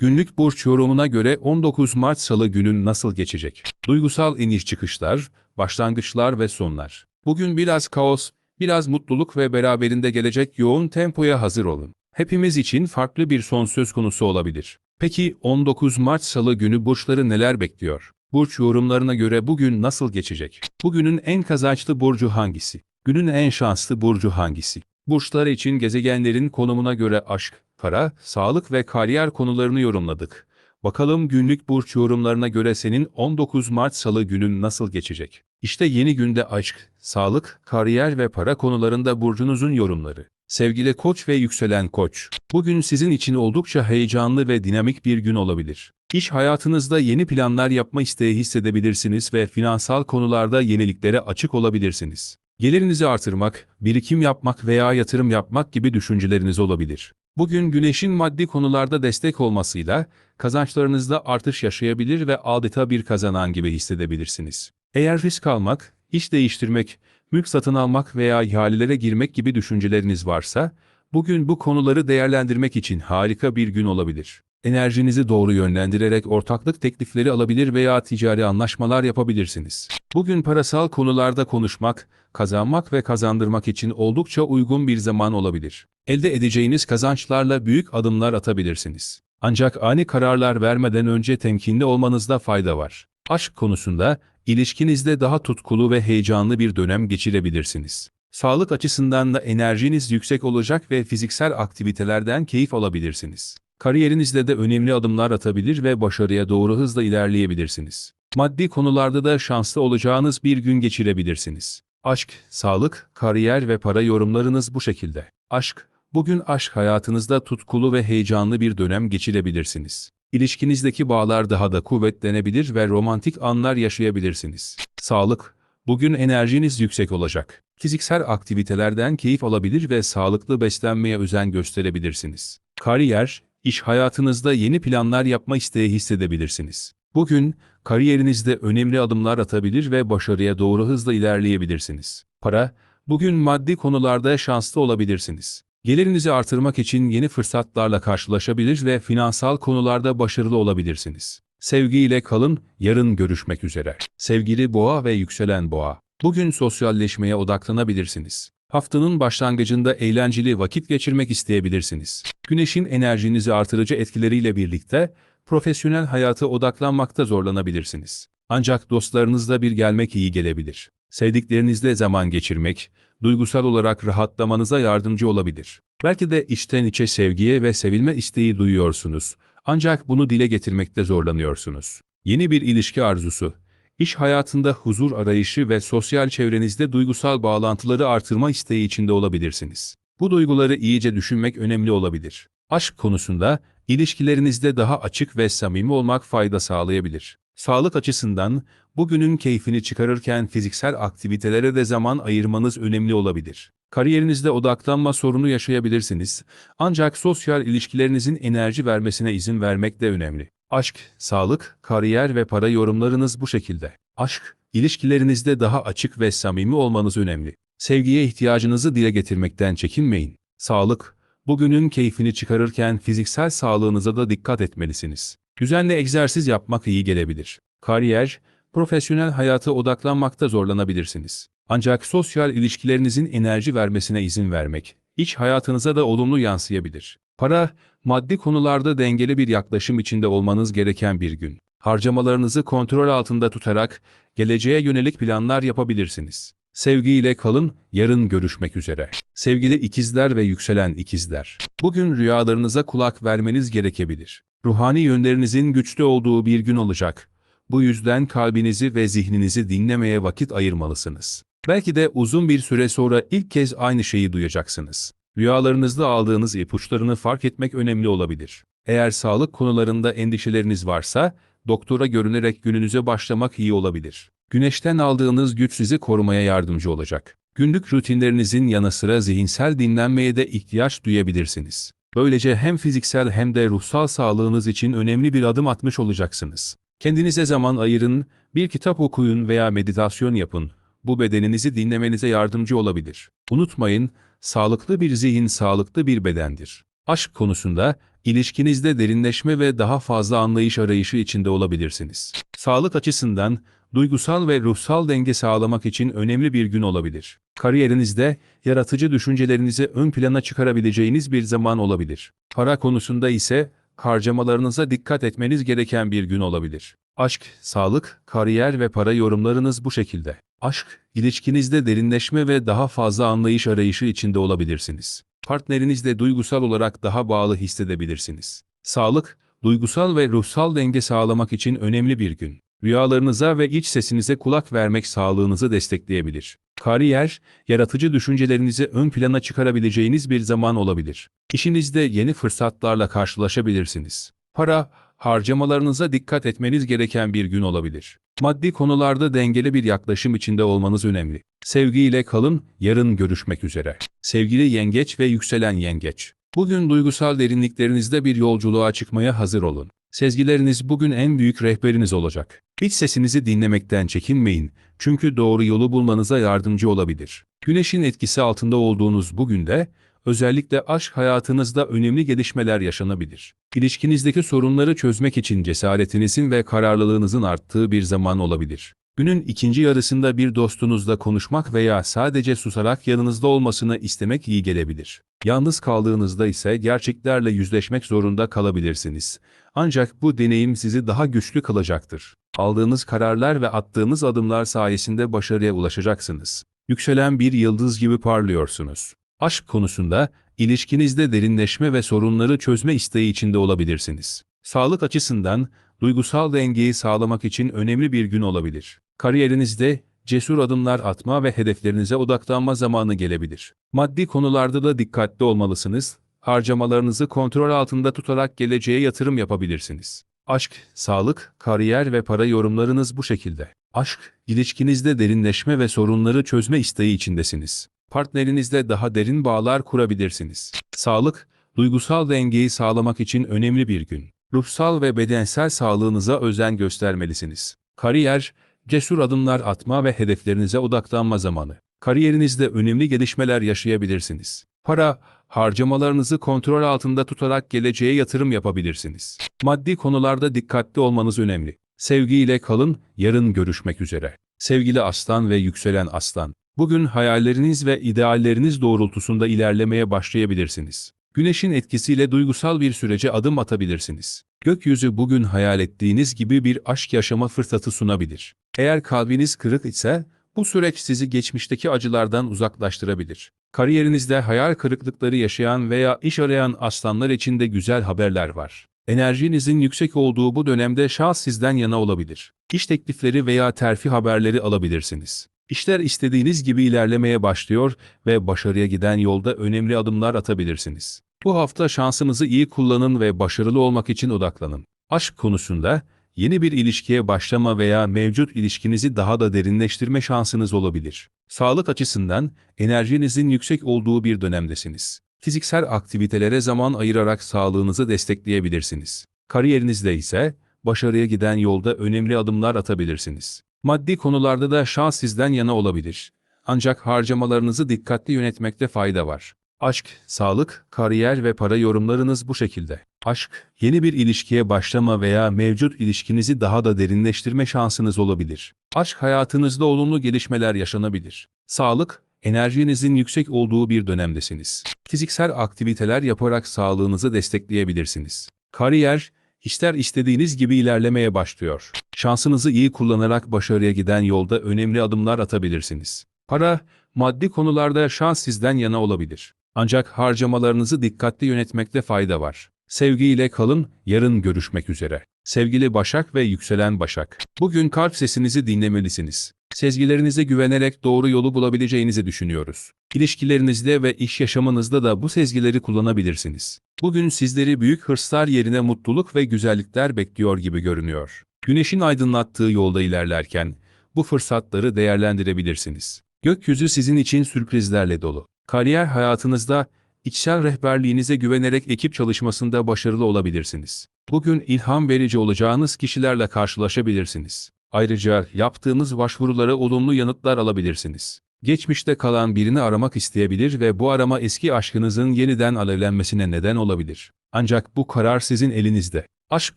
Günlük burç yorumuna göre 19 Mart Salı günün nasıl geçecek? Duygusal iniş çıkışlar, başlangıçlar ve sonlar. Bugün biraz kaos, biraz mutluluk ve beraberinde gelecek yoğun tempoya hazır olun. Hepimiz için farklı bir son söz konusu olabilir. Peki 19 Mart Salı günü burçları neler bekliyor? Burç yorumlarına göre bugün nasıl geçecek? Bugünün en kazançlı burcu hangisi? Günün en şanslı burcu hangisi? Burçlar için gezegenlerin konumuna göre aşk, para, sağlık ve kariyer konularını yorumladık. Bakalım günlük burç yorumlarına göre senin 19 Mart Salı günün nasıl geçecek? İşte yeni günde aşk, sağlık, kariyer ve para konularında burcunuzun yorumları. Sevgili Koç ve yükselen Koç, bugün sizin için oldukça heyecanlı ve dinamik bir gün olabilir. İş hayatınızda yeni planlar yapma isteği hissedebilirsiniz ve finansal konularda yeniliklere açık olabilirsiniz. Gelirinizi artırmak, birikim yapmak veya yatırım yapmak gibi düşünceleriniz olabilir. Bugün güneşin maddi konularda destek olmasıyla kazançlarınızda artış yaşayabilir ve adeta bir kazanan gibi hissedebilirsiniz. Eğer risk almak, iş değiştirmek, mülk satın almak veya ihalelere girmek gibi düşünceleriniz varsa, bugün bu konuları değerlendirmek için harika bir gün olabilir. Enerjinizi doğru yönlendirerek ortaklık teklifleri alabilir veya ticari anlaşmalar yapabilirsiniz. Bugün parasal konularda konuşmak, kazanmak ve kazandırmak için oldukça uygun bir zaman olabilir. Elde edeceğiniz kazançlarla büyük adımlar atabilirsiniz. Ancak ani kararlar vermeden önce temkinli olmanızda fayda var. Aşk konusunda, ilişkinizde daha tutkulu ve heyecanlı bir dönem geçirebilirsiniz. Sağlık açısından da enerjiniz yüksek olacak ve fiziksel aktivitelerden keyif alabilirsiniz. Kariyerinizde de önemli adımlar atabilir ve başarıya doğru hızla ilerleyebilirsiniz. Maddi konularda da şanslı olacağınız bir gün geçirebilirsiniz. Aşk, sağlık, kariyer ve para yorumlarınız bu şekilde. Aşk, bugün aşk hayatınızda tutkulu ve heyecanlı bir dönem geçirebilirsiniz. İlişkinizdeki bağlar daha da kuvvetlenebilir ve romantik anlar yaşayabilirsiniz. Sağlık, bugün enerjiniz yüksek olacak. Fiziksel aktivitelerden keyif alabilir ve sağlıklı beslenmeye özen gösterebilirsiniz. Kariyer, iş hayatınızda yeni planlar yapma isteği hissedebilirsiniz. Bugün, kariyerinizde önemli adımlar atabilir ve başarıya doğru hızla ilerleyebilirsiniz. Para, bugün maddi konularda şanslı olabilirsiniz. Gelirinizi artırmak için yeni fırsatlarla karşılaşabilir ve finansal konularda başarılı olabilirsiniz. Sevgiyle kalın, yarın görüşmek üzere. Sevgili boğa ve yükselen boğa, bugün sosyalleşmeye odaklanabilirsiniz. Haftanın başlangıcında eğlenceli vakit geçirmek isteyebilirsiniz. Güneşin enerjinizi artırıcı etkileriyle birlikte profesyonel hayata odaklanmakta zorlanabilirsiniz. Ancak dostlarınızla bir gelmek iyi gelebilir. Sevdiklerinizle zaman geçirmek, duygusal olarak rahatlamanıza yardımcı olabilir. Belki de içten içe sevgiye ve sevilme isteği duyuyorsunuz. Ancak bunu dile getirmekte zorlanıyorsunuz. Yeni bir ilişki arzusu, iş hayatında huzur arayışı ve sosyal çevrenizde duygusal bağlantıları artırma isteği içinde olabilirsiniz. Bu duyguları iyice düşünmek önemli olabilir. Aşk konusunda ilişkilerinizde daha açık ve samimi olmak fayda sağlayabilir. Sağlık açısından bugünün keyfini çıkarırken fiziksel aktivitelere de zaman ayırmanız önemli olabilir. Kariyerinizde odaklanma sorunu yaşayabilirsiniz ancak sosyal ilişkilerinizin enerji vermesine izin vermek de önemli. Aşk, sağlık, kariyer ve para yorumlarınız bu şekilde. Aşk, ilişkilerinizde daha açık ve samimi olmanız önemli. Sevgiye ihtiyacınızı dile getirmekten çekinmeyin. Sağlık, bugünün keyfini çıkarırken fiziksel sağlığınıza da dikkat etmelisiniz. Düzenli egzersiz yapmak iyi gelebilir. Kariyer, profesyonel hayata odaklanmakta zorlanabilirsiniz. Ancak sosyal ilişkilerinizin enerji vermesine izin vermek, iç hayatınıza da olumlu yansıyabilir. Para, maddi konularda dengeli bir yaklaşım içinde olmanız gereken bir gün. Harcamalarınızı kontrol altında tutarak geleceğe yönelik planlar yapabilirsiniz. Sevgiyle kalın, yarın görüşmek üzere. Sevgili ikizler ve yükselen ikizler. Bugün rüyalarınıza kulak vermeniz gerekebilir. Ruhani yönlerinizin güçlü olduğu bir gün olacak. Bu yüzden kalbinizi ve zihninizi dinlemeye vakit ayırmalısınız. Belki de uzun bir süre sonra ilk kez aynı şeyi duyacaksınız. Rüyalarınızda aldığınız ipuçlarını fark etmek önemli olabilir. Eğer sağlık konularında endişeleriniz varsa, doktora görünerek gününüze başlamak iyi olabilir. Güneşten aldığınız güç sizi korumaya yardımcı olacak. Günlük rutinlerinizin yanı sıra zihinsel dinlenmeye de ihtiyaç duyabilirsiniz. Böylece hem fiziksel hem de ruhsal sağlığınız için önemli bir adım atmış olacaksınız. Kendinize zaman ayırın, bir kitap okuyun veya meditasyon yapın. Bu bedeninizi dinlemenize yardımcı olabilir. Unutmayın, sağlıklı bir zihin sağlıklı bir bedendir. Aşk konusunda ilişkinizde derinleşme ve daha fazla anlayış arayışı içinde olabilirsiniz. Sağlık açısından duygusal ve ruhsal denge sağlamak için önemli bir gün olabilir. Kariyerinizde yaratıcı düşüncelerinizi ön plana çıkarabileceğiniz bir zaman olabilir. Para konusunda ise harcamalarınıza dikkat etmeniz gereken bir gün olabilir. Aşk, sağlık, kariyer ve para yorumlarınız bu şekilde. Aşk, ilişkinizde derinleşme ve daha fazla anlayış arayışı içinde olabilirsiniz. Partnerinizle duygusal olarak daha bağlı hissedebilirsiniz. Sağlık, duygusal ve ruhsal denge sağlamak için önemli bir gün. Rüyalarınıza ve iç sesinize kulak vermek sağlığınızı destekleyebilir. Kariyer, yaratıcı düşüncelerinizi ön plana çıkarabileceğiniz bir zaman olabilir. İşinizde yeni fırsatlarla karşılaşabilirsiniz. Para, harcamalarınıza dikkat etmeniz gereken bir gün olabilir. Maddi konularda dengeli bir yaklaşım içinde olmanız önemli. Sevgiyle kalın, yarın görüşmek üzere. Sevgili yengeç ve yükselen yengeç. Bugün duygusal derinliklerinizde bir yolculuğa çıkmaya hazır olun. Sezgileriniz bugün en büyük rehberiniz olacak. İç sesinizi dinlemekten çekinmeyin çünkü doğru yolu bulmanıza yardımcı olabilir. Güneşin etkisi altında olduğunuz bugün de özellikle aşk hayatınızda önemli gelişmeler yaşanabilir. İlişkinizdeki sorunları çözmek için cesaretinizin ve kararlılığınızın arttığı bir zaman olabilir. Günün ikinci yarısında bir dostunuzla konuşmak veya sadece susarak yanınızda olmasını istemek iyi gelebilir. Yalnız kaldığınızda ise gerçeklerle yüzleşmek zorunda kalabilirsiniz. Ancak bu deneyim sizi daha güçlü kılacaktır. Aldığınız kararlar ve attığınız adımlar sayesinde başarıya ulaşacaksınız. Yükselen bir yıldız gibi parlıyorsunuz. Aşk konusunda ilişkinizde derinleşme ve sorunları çözme isteği içinde olabilirsiniz. Sağlık açısından duygusal dengeyi sağlamak için önemli bir gün olabilir. Kariyerinizde cesur adımlar atma ve hedeflerinize odaklanma zamanı gelebilir. Maddi konularda da dikkatli olmalısınız. Harcamalarınızı kontrol altında tutarak geleceğe yatırım yapabilirsiniz. Aşk, sağlık, kariyer ve para yorumlarınız bu şekilde. Aşk, ilişkinizde derinleşme ve sorunları çözme isteği içindesiniz. Partnerinizle daha derin bağlar kurabilirsiniz. Sağlık, duygusal dengeyi sağlamak için önemli bir gün. Ruhsal ve bedensel sağlığınıza özen göstermelisiniz. Kariyer, cesur adımlar atma ve hedeflerinize odaklanma zamanı. Kariyerinizde önemli gelişmeler yaşayabilirsiniz. Para, harcamalarınızı kontrol altında tutarak geleceğe yatırım yapabilirsiniz. Maddi konularda dikkatli olmanız önemli. Sevgiyle kalın, yarın görüşmek üzere. Sevgili aslan ve yükselen aslan, bugün hayalleriniz ve idealleriniz doğrultusunda ilerlemeye başlayabilirsiniz. Güneşin etkisiyle duygusal bir sürece adım atabilirsiniz. Gökyüzü bugün hayal ettiğiniz gibi bir aşk yaşama fırsatı sunabilir. Eğer kalbiniz kırık ise, bu süreç sizi geçmişteki acılardan uzaklaştırabilir. Kariyerinizde hayal kırıklıkları yaşayan veya iş arayan aslanlar için de güzel haberler var. Enerjinizin yüksek olduğu bu dönemde şans sizden yana olabilir. İş teklifleri veya terfi haberleri alabilirsiniz. İşler istediğiniz gibi ilerlemeye başlıyor ve başarıya giden yolda önemli adımlar atabilirsiniz. Bu hafta şansınızı iyi kullanın ve başarılı olmak için odaklanın. Aşk konusunda yeni bir ilişkiye başlama veya mevcut ilişkinizi daha da derinleştirme şansınız olabilir. Sağlık açısından enerjinizin yüksek olduğu bir dönemdesiniz. Fiziksel aktivitelere zaman ayırarak sağlığınızı destekleyebilirsiniz. Kariyerinizde ise başarıya giden yolda önemli adımlar atabilirsiniz. Maddi konularda da şans sizden yana olabilir. Ancak harcamalarınızı dikkatli yönetmekte fayda var. Aşk, sağlık, kariyer ve para yorumlarınız bu şekilde. Aşk, yeni bir ilişkiye başlama veya mevcut ilişkinizi daha da derinleştirme şansınız olabilir. Aşk hayatınızda olumlu gelişmeler yaşanabilir. Sağlık, enerjinizin yüksek olduğu bir dönemdesiniz. Fiziksel aktiviteler yaparak sağlığınızı destekleyebilirsiniz. Kariyer, işler istediğiniz gibi ilerlemeye başlıyor. Şansınızı iyi kullanarak başarıya giden yolda önemli adımlar atabilirsiniz. Para, maddi konularda şans sizden yana olabilir. Ancak harcamalarınızı dikkatli yönetmekte fayda var. Sevgiyle kalın, yarın görüşmek üzere. Sevgili Başak ve yükselen Başak. Bugün kalp sesinizi dinlemelisiniz. Sezgilerinize güvenerek doğru yolu bulabileceğinizi düşünüyoruz. İlişkilerinizde ve iş yaşamınızda da bu sezgileri kullanabilirsiniz. Bugün sizleri büyük hırslar yerine mutluluk ve güzellikler bekliyor gibi görünüyor. Güneşin aydınlattığı yolda ilerlerken bu fırsatları değerlendirebilirsiniz. Gökyüzü sizin için sürprizlerle dolu. Kariyer hayatınızda içsel rehberliğinize güvenerek ekip çalışmasında başarılı olabilirsiniz. Bugün ilham verici olacağınız kişilerle karşılaşabilirsiniz. Ayrıca yaptığınız başvurulara olumlu yanıtlar alabilirsiniz. Geçmişte kalan birini aramak isteyebilir ve bu arama eski aşkınızın yeniden alevlenmesine neden olabilir. Ancak bu karar sizin elinizde. Aşk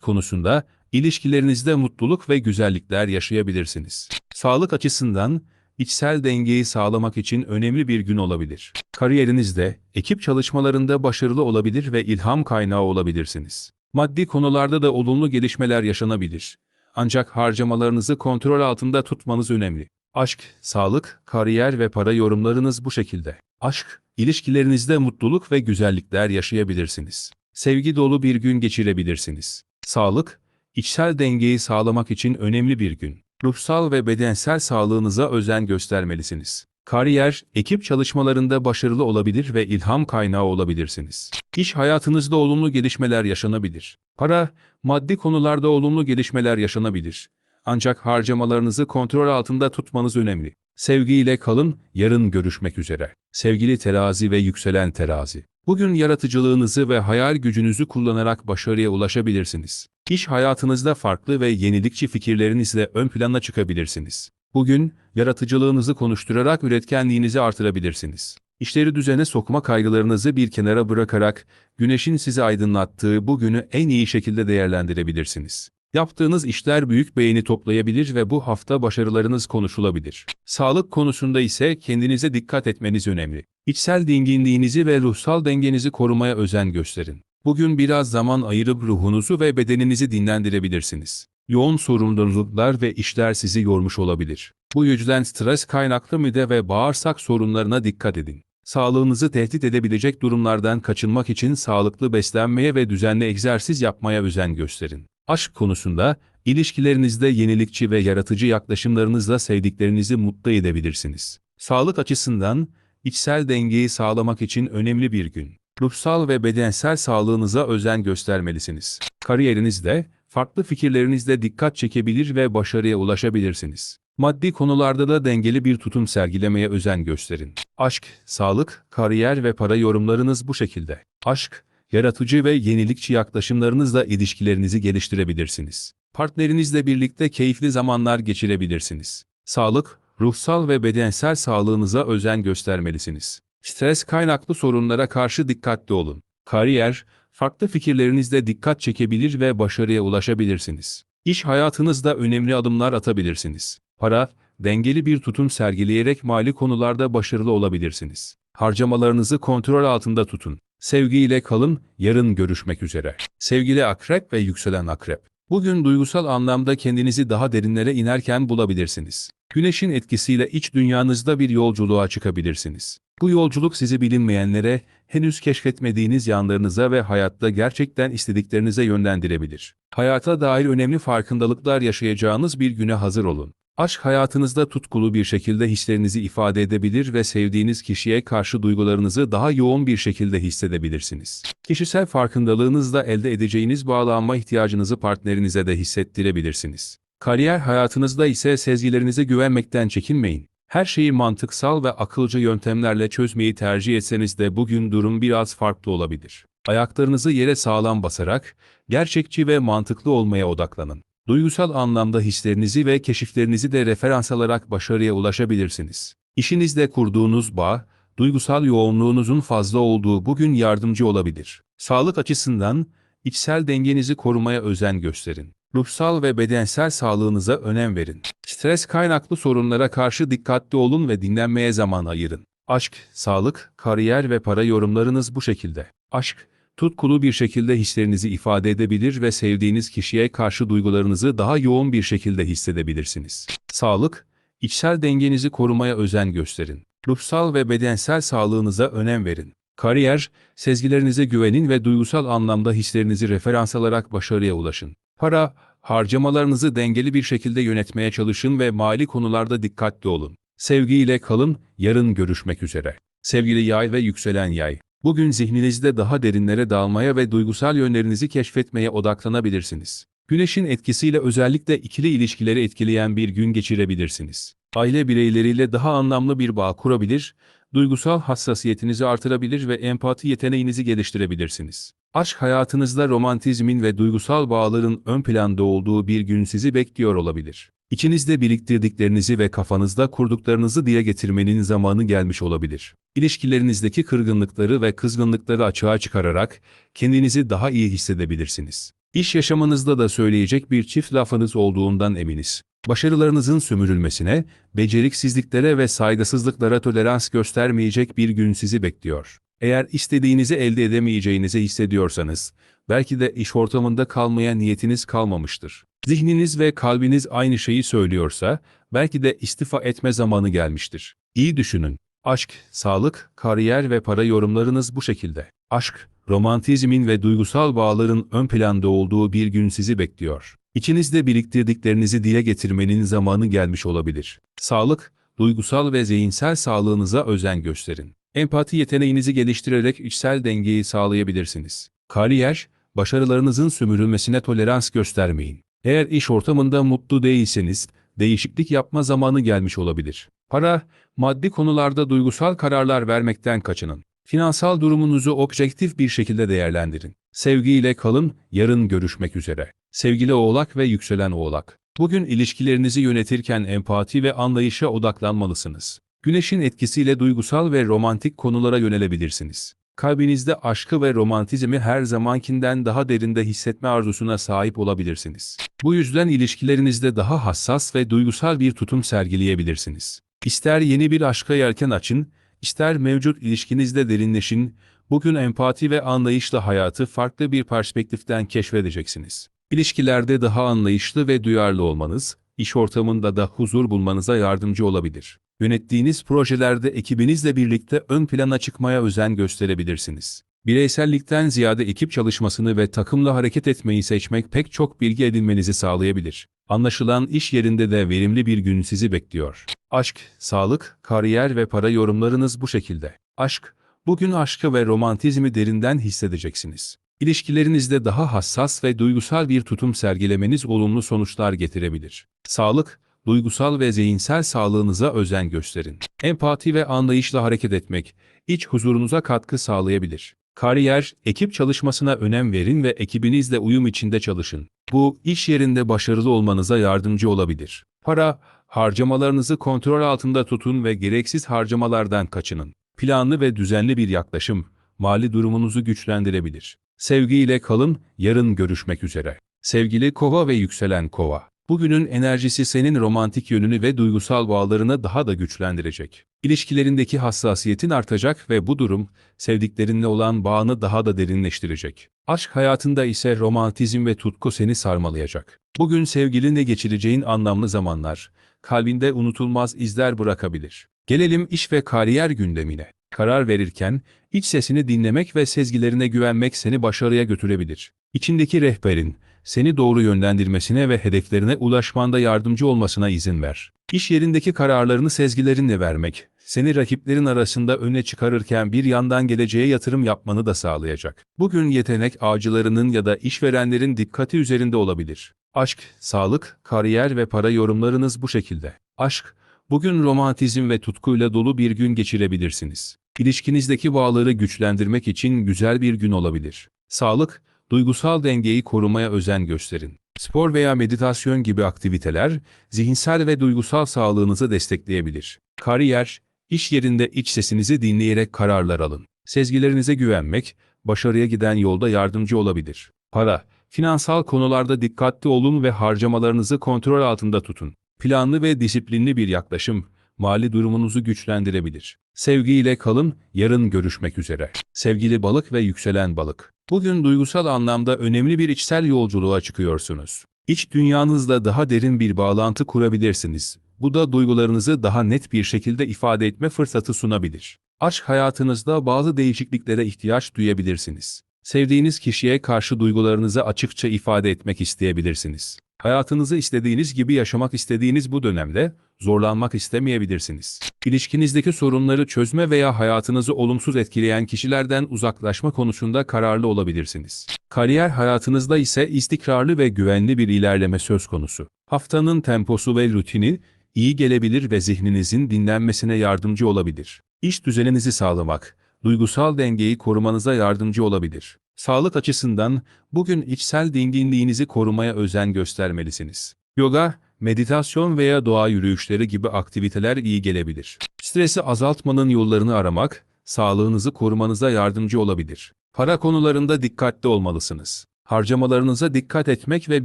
konusunda, ilişkilerinizde mutluluk ve güzellikler yaşayabilirsiniz. Sağlık açısından, içsel dengeyi sağlamak için önemli bir gün olabilir. Kariyerinizde, ekip çalışmalarında başarılı olabilir ve ilham kaynağı olabilirsiniz. Maddi konularda da olumlu gelişmeler yaşanabilir. Ancak harcamalarınızı kontrol altında tutmanız önemli. Aşk, sağlık, kariyer ve para yorumlarınız bu şekilde. Aşk, ilişkilerinizde mutluluk ve güzellikler yaşayabilirsiniz. Sevgi dolu bir gün geçirebilirsiniz. Sağlık, içsel dengeyi sağlamak için önemli bir gün. Ruhsal ve bedensel sağlığınıza özen göstermelisiniz. Kariyer, ekip çalışmalarında başarılı olabilir ve ilham kaynağı olabilirsiniz. İş hayatınızda olumlu gelişmeler yaşanabilir. Para, maddi konularda olumlu gelişmeler yaşanabilir. Ancak harcamalarınızı kontrol altında tutmanız önemli. Sevgiyle kalın, yarın görüşmek üzere. Sevgili terazi ve yükselen terazi. Bugün yaratıcılığınızı ve hayal gücünüzü kullanarak başarıya ulaşabilirsiniz. İş hayatınızda farklı ve yenilikçi fikirlerinizle ön plana çıkabilirsiniz. Bugün, yaratıcılığınızı konuşturarak üretkenliğinizi artırabilirsiniz. İşleri düzene sokma kaygılarınızı bir kenara bırakarak, güneşin sizi aydınlattığı bu günü en iyi şekilde değerlendirebilirsiniz. Yaptığınız işler büyük beğeni toplayabilir ve bu hafta başarılarınız konuşulabilir. Sağlık konusunda ise kendinize dikkat etmeniz önemli. İçsel dinginliğinizi ve ruhsal dengenizi korumaya özen gösterin. Bugün biraz zaman ayırıp ruhunuzu ve bedeninizi dinlendirebilirsiniz. Yoğun sorumluluklar ve işler sizi yormuş olabilir. Bu yüzden stres kaynaklı mide ve bağırsak sorunlarına dikkat edin. Sağlığınızı tehdit edebilecek durumlardan kaçınmak için sağlıklı beslenmeye ve düzenli egzersiz yapmaya özen gösterin. Aşk konusunda, ilişkilerinizde yenilikçi ve yaratıcı yaklaşımlarınızla sevdiklerinizi mutlu edebilirsiniz. Sağlık açısından, içsel dengeyi sağlamak için önemli bir gün. Ruhsal ve bedensel sağlığınıza özen göstermelisiniz. Kariyerinizde, farklı fikirlerinizle dikkat çekebilir ve başarıya ulaşabilirsiniz. Maddi konularda da dengeli bir tutum sergilemeye özen gösterin. Aşk, sağlık, kariyer ve para yorumlarınız bu şekilde. Aşk, yaratıcı ve yenilikçi yaklaşımlarınızla ilişkilerinizi geliştirebilirsiniz. Partnerinizle birlikte keyifli zamanlar geçirebilirsiniz. Sağlık, ruhsal ve bedensel sağlığınıza özen göstermelisiniz. Stres kaynaklı sorunlara karşı dikkatli olun. Kariyer, farklı fikirlerinizle dikkat çekebilir ve başarıya ulaşabilirsiniz. İş hayatınızda önemli adımlar atabilirsiniz. Para, dengeli bir tutum sergileyerek mali konularda başarılı olabilirsiniz. Harcamalarınızı kontrol altında tutun. Sevgiyle kalın, yarın görüşmek üzere. Sevgili akrep ve yükselen akrep. Bugün duygusal anlamda kendinizi daha derinlere inerken bulabilirsiniz. Güneşin etkisiyle iç dünyanızda bir yolculuğa çıkabilirsiniz. Bu yolculuk sizi bilinmeyenlere, henüz keşfetmediğiniz yanlarınıza ve hayatta gerçekten istediklerinize yönlendirebilir. Hayata dair önemli farkındalıklar yaşayacağınız bir güne hazır olun. Aşk hayatınızda tutkulu bir şekilde hislerinizi ifade edebilir ve sevdiğiniz kişiye karşı duygularınızı daha yoğun bir şekilde hissedebilirsiniz. Kişisel farkındalığınızla elde edeceğiniz bağlanma ihtiyacınızı partnerinize de hissettirebilirsiniz. Kariyer hayatınızda ise sezgilerinize güvenmekten çekinmeyin. Her şeyi mantıksal ve akılcı yöntemlerle çözmeyi tercih etseniz de bugün durum biraz farklı olabilir. Ayaklarınızı yere sağlam basarak, gerçekçi ve mantıklı olmaya odaklanın. Duygusal anlamda hislerinizi ve keşiflerinizi de referans alarak başarıya ulaşabilirsiniz. İşinizde kurduğunuz bağ, duygusal yoğunluğunuzun fazla olduğu bugün yardımcı olabilir. Sağlık açısından, içsel dengenizi korumaya özen gösterin. Ruhsal ve bedensel sağlığınıza önem verin. Stres kaynaklı sorunlara karşı dikkatli olun ve dinlenmeye zaman ayırın. Aşk, sağlık, kariyer ve para yorumlarınız bu şekilde. Aşk, tutkulu bir şekilde hislerinizi ifade edebilir ve sevdiğiniz kişiye karşı duygularınızı daha yoğun bir şekilde hissedebilirsiniz. Sağlık, içsel dengenizi korumaya özen gösterin. Ruhsal ve bedensel sağlığınıza önem verin. Kariyer, sezgilerinize güvenin ve duygusal anlamda hislerinizi referans alarak başarıya ulaşın. Para, harcamalarınızı dengeli bir şekilde yönetmeye çalışın ve mali konularda dikkatli olun. Sevgiyle kalın, yarın görüşmek üzere. Sevgili yay ve yükselen yay. Bugün zihninizde daha derinlere dalmaya ve duygusal yönlerinizi keşfetmeye odaklanabilirsiniz. Güneşin etkisiyle özellikle ikili ilişkileri etkileyen bir gün geçirebilirsiniz. Aile bireyleriyle daha anlamlı bir bağ kurabilir, duygusal hassasiyetinizi artırabilir ve empati yeteneğinizi geliştirebilirsiniz. Aşk hayatınızda romantizmin ve duygusal bağların ön planda olduğu bir gün sizi bekliyor olabilir. İçinizde biriktirdiklerinizi ve kafanızda kurduklarınızı dile getirmenin zamanı gelmiş olabilir. İlişkilerinizdeki kırgınlıkları ve kızgınlıkları açığa çıkararak kendinizi daha iyi hissedebilirsiniz. İş yaşamınızda da söyleyecek bir çift lafınız olduğundan eminiz. Başarılarınızın sömürülmesine, beceriksizliklere ve saygısızlıklara tolerans göstermeyecek bir gün sizi bekliyor. Eğer istediğinizi elde edemeyeceğinizi hissediyorsanız, belki de iş ortamında kalmaya niyetiniz kalmamıştır. Zihniniz ve kalbiniz aynı şeyi söylüyorsa, belki de istifa etme zamanı gelmiştir. İyi düşünün. Aşk, sağlık, kariyer ve para yorumlarınız bu şekilde. Aşk, romantizmin ve duygusal bağların ön planda olduğu bir gün sizi bekliyor. İçinizde biriktirdiklerinizi dile getirmenin zamanı gelmiş olabilir. Sağlık, duygusal ve zihinsel sağlığınıza özen gösterin. Empati yeteneğinizi geliştirerek içsel dengeyi sağlayabilirsiniz. Kariyer, başarılarınızın sömürülmesine tolerans göstermeyin. Eğer iş ortamında mutlu değilseniz, değişiklik yapma zamanı gelmiş olabilir. Para, maddi konularda duygusal kararlar vermekten kaçının. Finansal durumunuzu objektif bir şekilde değerlendirin. Sevgiyle kalın, yarın görüşmek üzere. Sevgili Oğlak ve Yükselen Oğlak. Bugün ilişkilerinizi yönetirken empati ve anlayışa odaklanmalısınız. Güneşin etkisiyle duygusal ve romantik konulara yönelebilirsiniz. Kalbinizde aşkı ve romantizmi her zamankinden daha derinde hissetme arzusuna sahip olabilirsiniz. Bu yüzden ilişkilerinizde daha hassas ve duygusal bir tutum sergileyebilirsiniz. İster yeni bir aşka yelken açın, ister mevcut ilişkinizde derinleşin, bugün empati ve anlayışla hayatı farklı bir perspektiften keşfedeceksiniz. İlişkilerde daha anlayışlı ve duyarlı olmanız, iş ortamında da huzur bulmanıza yardımcı olabilir. Yönettiğiniz projelerde ekibinizle birlikte ön plana çıkmaya özen gösterebilirsiniz. Bireysellikten ziyade ekip çalışmasını ve takımla hareket etmeyi seçmek pek çok bilgi edinmenizi sağlayabilir. Anlaşılan iş yerinde de verimli bir gün sizi bekliyor. Aşk, sağlık, kariyer ve para yorumlarınız bu şekilde. Aşk, bugün aşkı ve romantizmi derinden hissedeceksiniz. İlişkilerinizde daha hassas ve duygusal bir tutum sergilemeniz olumlu sonuçlar getirebilir. Sağlık, duygusal ve zihinsel sağlığınıza özen gösterin. Empati ve anlayışla hareket etmek, iç huzurunuza katkı sağlayabilir. Kariyer, ekip çalışmasına önem verin ve ekibinizle uyum içinde çalışın. Bu, iş yerinde başarılı olmanıza yardımcı olabilir. Para, harcamalarınızı kontrol altında tutun ve gereksiz harcamalardan kaçının. Planlı ve düzenli bir yaklaşım, mali durumunuzu güçlendirebilir. Sevgiyle kalın, yarın görüşmek üzere. Sevgili kova ve yükselen kova. Bugünün enerjisi senin romantik yönünü ve duygusal bağlarını daha da güçlendirecek. İlişkilerindeki hassasiyetin artacak ve bu durum, sevdiklerinle olan bağını daha da derinleştirecek. Aşk hayatında ise romantizm ve tutku seni sarmalayacak. Bugün sevgilinle geçireceğin anlamlı zamanlar, kalbinde unutulmaz izler bırakabilir. Gelelim iş ve kariyer gündemine. Karar verirken, iç sesini dinlemek ve sezgilerine güvenmek seni başarıya götürebilir. İçindeki rehberin, seni doğru yönlendirmesine ve hedeflerine ulaşmanda yardımcı olmasına izin ver. İş yerindeki kararlarını sezgilerinle vermek, seni rakiplerin arasında öne çıkarırken bir yandan geleceğe yatırım yapmanı da sağlayacak. Bugün yetenek ağacılarının ya da işverenlerin dikkati üzerinde olabilir. Aşk, sağlık, kariyer ve para yorumlarınız bu şekilde. Aşk, bugün romantizm ve tutkuyla dolu bir gün geçirebilirsiniz. İlişkinizdeki bağları güçlendirmek için güzel bir gün olabilir. Sağlık, duygusal dengeyi korumaya özen gösterin. Spor veya meditasyon gibi aktiviteler, zihinsel ve duygusal sağlığınızı destekleyebilir. Kariyer, iş yerinde iç sesinizi dinleyerek kararlar alın. Sezgilerinize güvenmek, başarıya giden yolda yardımcı olabilir. Para, finansal konularda dikkatli olun ve harcamalarınızı kontrol altında tutun. Planlı ve disiplinli bir yaklaşım, mali durumunuzu güçlendirebilir. Sevgiyle kalın, yarın görüşmek üzere. Sevgili balık ve yükselen balık. Bugün duygusal anlamda önemli bir içsel yolculuğa çıkıyorsunuz. İç dünyanızla daha derin bir bağlantı kurabilirsiniz. Bu da duygularınızı daha net bir şekilde ifade etme fırsatı sunabilir. Aşk hayatınızda bazı değişikliklere ihtiyaç duyabilirsiniz. Sevdiğiniz kişiye karşı duygularınızı açıkça ifade etmek isteyebilirsiniz. Hayatınızı istediğiniz gibi yaşamak istediğiniz bu dönemde zorlanmak istemeyebilirsiniz. İlişkinizdeki sorunları çözme veya hayatınızı olumsuz etkileyen kişilerden uzaklaşma konusunda kararlı olabilirsiniz. Kariyer hayatınızda ise istikrarlı ve güvenli bir ilerleme söz konusu. Haftanın temposu ve rutini iyi gelebilir ve zihninizin dinlenmesine yardımcı olabilir. İş düzeninizi sağlamak, duygusal dengeyi korumanıza yardımcı olabilir. Sağlık açısından bugün içsel dinginliğinizi korumaya özen göstermelisiniz. Yoga, meditasyon veya doğa yürüyüşleri gibi aktiviteler iyi gelebilir. Stresi azaltmanın yollarını aramak, sağlığınızı korumanıza yardımcı olabilir. Para konularında dikkatli olmalısınız. Harcamalarınıza dikkat etmek ve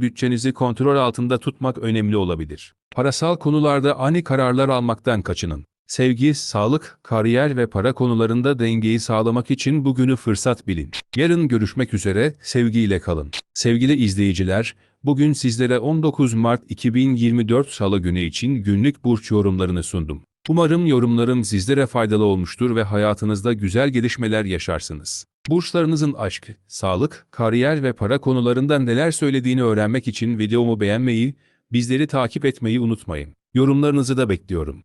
bütçenizi kontrol altında tutmak önemli olabilir. Parasal konularda ani kararlar almaktan kaçının. Sevgi, sağlık, kariyer ve para konularında dengeyi sağlamak için bugünü fırsat bilin. Yarın görüşmek üzere, sevgiyle kalın. Sevgili izleyiciler, bugün sizlere 19 Mart 2024 Salı günü için günlük burç yorumlarını sundum. Umarım yorumlarım sizlere faydalı olmuştur ve hayatınızda güzel gelişmeler yaşarsınız. Burçlarınızın aşk, sağlık, kariyer ve para konularında neler söylediğini öğrenmek için videomu beğenmeyi, bizleri takip etmeyi unutmayın. Yorumlarınızı da bekliyorum.